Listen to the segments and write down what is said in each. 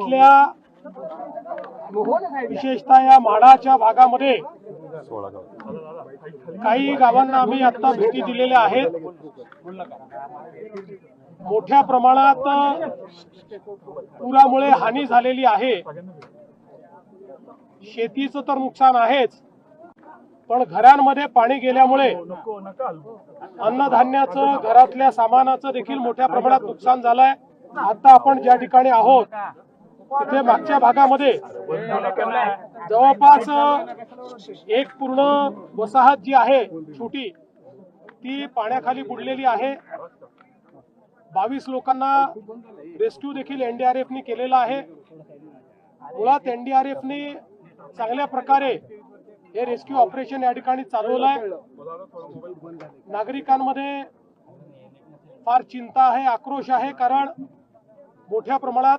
जिल्ह्यातल्या विशेषतः या माडाच्या भागामध्ये काही गावांना आम्ही आता भेटी दिलेल्या आहेत. मोठ्या प्रमाणात पुरामुळे हानी झालेली आहे. शेतीचं तर नुकसान आहेच पण घरांमध्ये पाणी गेल्यामुळे अन्नधान्याचं घरातल्या सामानाचं देखील मोठ्या प्रमाणात नुकसान झालंय. आता आपण ज्या ठिकाणी आहोत तिथे मागच्या भागामध्ये जवळपास एक पूर्ण वसाहत जी आहे छोटी ती पाण्याखाली बुडलेली आहे. बावीस लोकांना रेस्क्यू देखील एनडीआरएफनी केलेला आहे. मुळात एनडीआरएफनी चांगल्या प्रकारे हे रेस्क्यू ऑपरेशन या ठिकाणी चालवलं आहे. नागरिकांमध्ये फार चिंता आहे आक्रोश आहे कारण मोठ्या प्रमाणात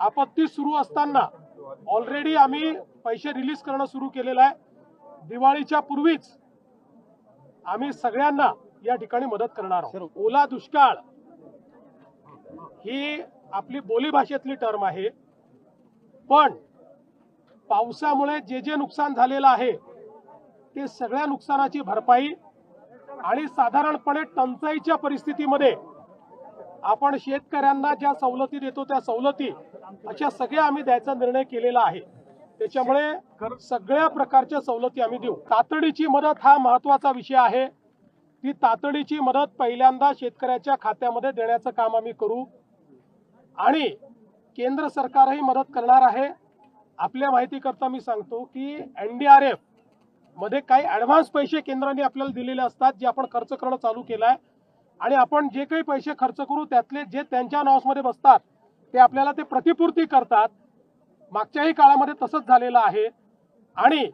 आपत्ती सुरू असताना ऑलरेडी आम्ही पैसे रिलीज करणं सुरू केलेलं आहे. दिवाळीच्या पूर्वीच आम्ही सगळ्यांना या ठिकाणी मदत करणार आहोत. ओला दुष्काळ ही आपली बोलीभाषेतली टर्म आहे. पण पावसामुळे जे जे नुकसान झालेलं आहे ते सगळ्या नुकसानाची भरपाई आणि साधारणपणे टंचाईच्या परिस्थितीमध्ये आपण शेतकऱ्यांना ज्या सवलती देतो त्या सवलती अशा सगळ्या आम्ही द्यायचा निर्णय केलेला आहे. त्याच्यामुळे सगळ्या प्रकारच्या सवलती आम्ही देऊ. तातडीची मदत हा महत्त्वाचा विषय आहे. ती तातडीची मदत पहिल्यांदा शेतकऱ्याच्या खात्यामध्ये देण्याचं काम आम्ही करू. आणि केंद्र सरकारही मदत करणार आहे. आपल्या माहितीकरता मी सांगतो की एनडीआरएफमध्ये काही ऍडव्हान्स पैसे केंद्राने आपल्याला दिलेले असतात जे आपण खर्च करणं चालू केलं आहे आणि आपण जे काही पैसे खर्च करू त्यातले जे त्यांच्या मध्ये बसतात ते आपल्याला ते प्रतिपूर्ती करतात. मागच्याही काळामध्ये तसंच झालेलं आहे. आणि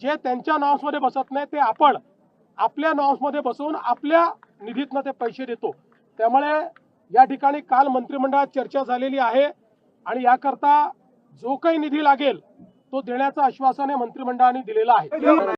जे त्यांच्या मध्ये बसत नाही ते आपण आपल्या मध्ये बसवून आपल्या निधीतनं ते पैसे देतो. त्यामुळे या ठिकाणी काल मंत्रिमंडळात चर्चा झालेली आहे. आणि याकरता जो काही निधी लागेल तो देण्याचं आश्वासन हे मंत्रिमंडळाने दिलेलं आहे.